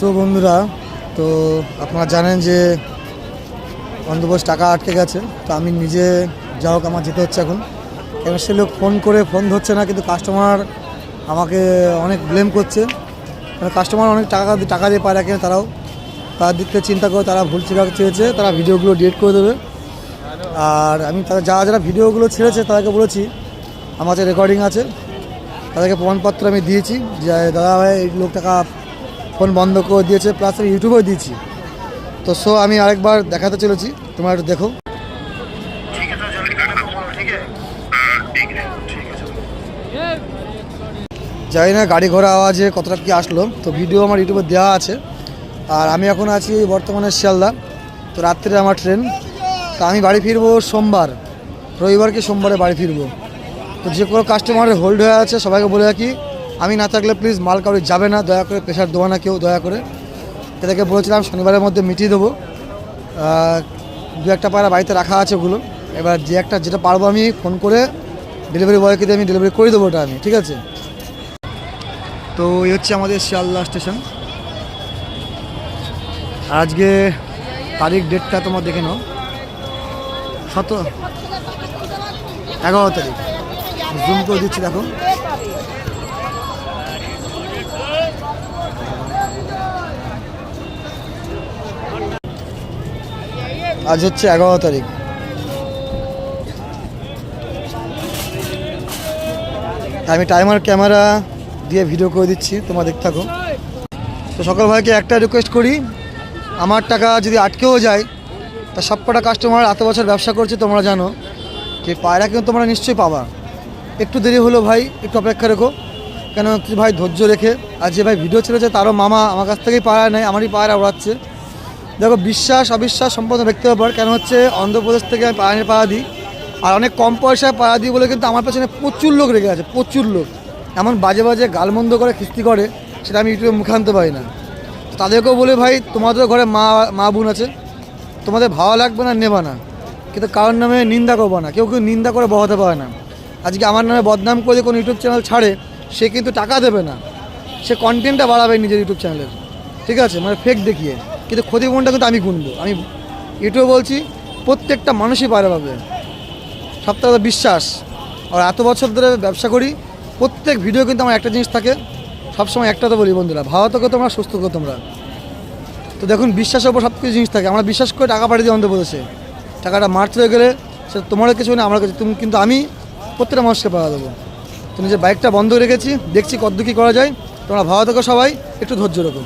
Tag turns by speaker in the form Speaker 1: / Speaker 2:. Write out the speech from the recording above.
Speaker 1: So বন্ধুরা, তো আপনারা জানেন যে অন্ধবোস টাকা আটকে গেছে, তো আমি নিজে যা হোক আমার যেতে হচ্ছে এখন। কেন সে লোক ফোন করে ফোন ধরছে না, কিন্তু কাস্টমার আমাকে অনেক ব্লেম করছে। মানে কাস্টমার অনেক টাকা টাকা দিয়ে পায় রাখে তারাও? তার দিক থেকে চিন্তা করে তারা ভুল চিন্তা চেয়েছে, তারা ভিডিওগুলো ডিলিট করে দেবে। আর আমি তারা যারা যারা ভিডিওগুলো ছেড়েছে তাদেরকে বলেছি, আমার কাছে রেকর্ডিং আছে, তাদেরকে প্রমাণপত্র আমি দিয়েছি যে, দাদা ভাই, এই লোক টাকা ফোন বন্ধ করে দিয়েছে প্লাস আমি ইউটিউবেও দিয়েছি। তো সো আমি আরেকবার দেখাতে চলেছি তোমরা একটু দেখো। জানি না গাড়ি ঘোড়া আওয়াজে কতটা কি আসলো তো ভিডিও আমার ইউটিউবে দেওয়া আছে। আর আমি এখন আছি বর্তমানে শিয়ালদা তো রাত্রে আমার ট্রেন তো আমি বাড়ি ফিরবো সোমবার রবিবারকে সোমবারে বাড়ি ফিরবো। তো যে কোনো কাস্টমারের হোল্ড হয়ে আছে সবাইকে বলে রাখি। আমি না থাকলে প্লিজ মাল কাউরি যাবে না, দয়া করে প্রেশার দেবো না কেউ, দয়া করে। তাদেরকে বলেছিলাম, শনিবারের মধ্যে মিটিয়ে দেবো। দু একটা পায়রা বাড়িতে রাখা আছে ওগুলো। এবার যে একটা যেটা পারব আমি ফোন করে ডেলিভারি বয়কে দিয়ে আমি ডেলিভারি করে দেবো ওটা আমি, ঠিক আছে? তো এই হচ্ছে আমাদের শিয়ালদা স্টেশন আজকে তারিখ ডেটটা তোমার দেখে নাও। শত এগারো তারিখ। জুম করে দিচ্ছি, দেখো। আজ হচ্ছে এগারো তারিখ। আমি টাইমার ক্যামেরা দিয়ে ভিডিও করে দিচ্ছি, তোমরা দেখতে থাকো। তো সকল ভাইকে একটা রিকোয়েস্ট করি, আমার টাকা যদি আটকেও যায়, তা সব কটা কাস্টমার এত বছর ব্যবসা করছে, তোমরা জানো। যে পায়রা কিন্তু তোমরা নিশ্চয়ই পাবা। একটু দেরি হলো ভাই, একটু অপেক্ষা রেখো। কেন কি ভাই ধৈর্য রেখে আর যে ভাই ভিডিও ছেড়েছে, তারও মামা আমার কাছ থেকেই পায়রা নেয়, আমারই পায়রা ওড়াচ্ছে। দেখো, বিশ্বাস, অবিশ্বাস সম্পূর্ণ ব্যক্তি ব্যাপার কেন হচ্ছে অন্ধ্রপ্রদেশ থেকে আমি পায়রা পাড়া দিই? আর অনেক কম পয়সায় পাড়া দিই বলে কিন্তু আমার পেছনে প্রচুর লোক রেগে আছে, প্রচুর লোক। এমন বাজে বাজে গালমন্দ করে খিস্তি করে, সেটা আমি ইউটিউবে মুখে আনতে পারি না। তাদেরকেও বলে, ভাই, তোমাদের ঘরে মা মা বোন আছে, তোমাদের ভালো লাগবে না, নেবা না। কিন্তু কারোর নামে নিন্দা করব না, কেউ কেউ নিন্দা করে বহাতে পারে না। আজকে আমার নামে বদনাম করে কোনো ইউটিউব চ্যানেল ছাড়ে, সে কিন্তু টাকা দেবে না। সে কন্টেন্টটা বাড়াবে নিজের ইউটিউব চ্যানেলের। ঠিক আছে? মানে ফেক দেখিয়ে। কিন্তু ক্ষতিপূরণটা কিন্তু আমি গুনবো। আমি ইউটিউবে বলছি, প্রত্যেকটা মানুষই পারে পাবে। সপ্তাহে বিশ্বাস। আর এত বছর ধরে ব্যবসা করি, প্রত্যেক ভিডিও কিন্তু আমার একটা জিনিস থাকে। সবসময় একটা তো বলি, বন্ধুরা, ভালো থাকো তোমরা, সুস্থ করো তোমরা। তো দেখুন, বিশ্বাসের উপর সব কিছু জিনিস থাকে। আমরা বিশ্বাস করে টাকা পাঠিয়ে দিই অন্ধ্রপ্রদেশে। টাকাটা মারতে হয়ে গেলে সেটা তোমারও কিছু না, আমার কাছে। তুমি কিন্তু আমি প্রত্যেকটা মানুষকে পাওয়া দেবো। তো নিজের বাইকটা বন্ধ রেখেছি, দেখছি কত কী করা যায়। তোমরা ভালো থাকো সবাই, একটু ধৈর্য রাখো।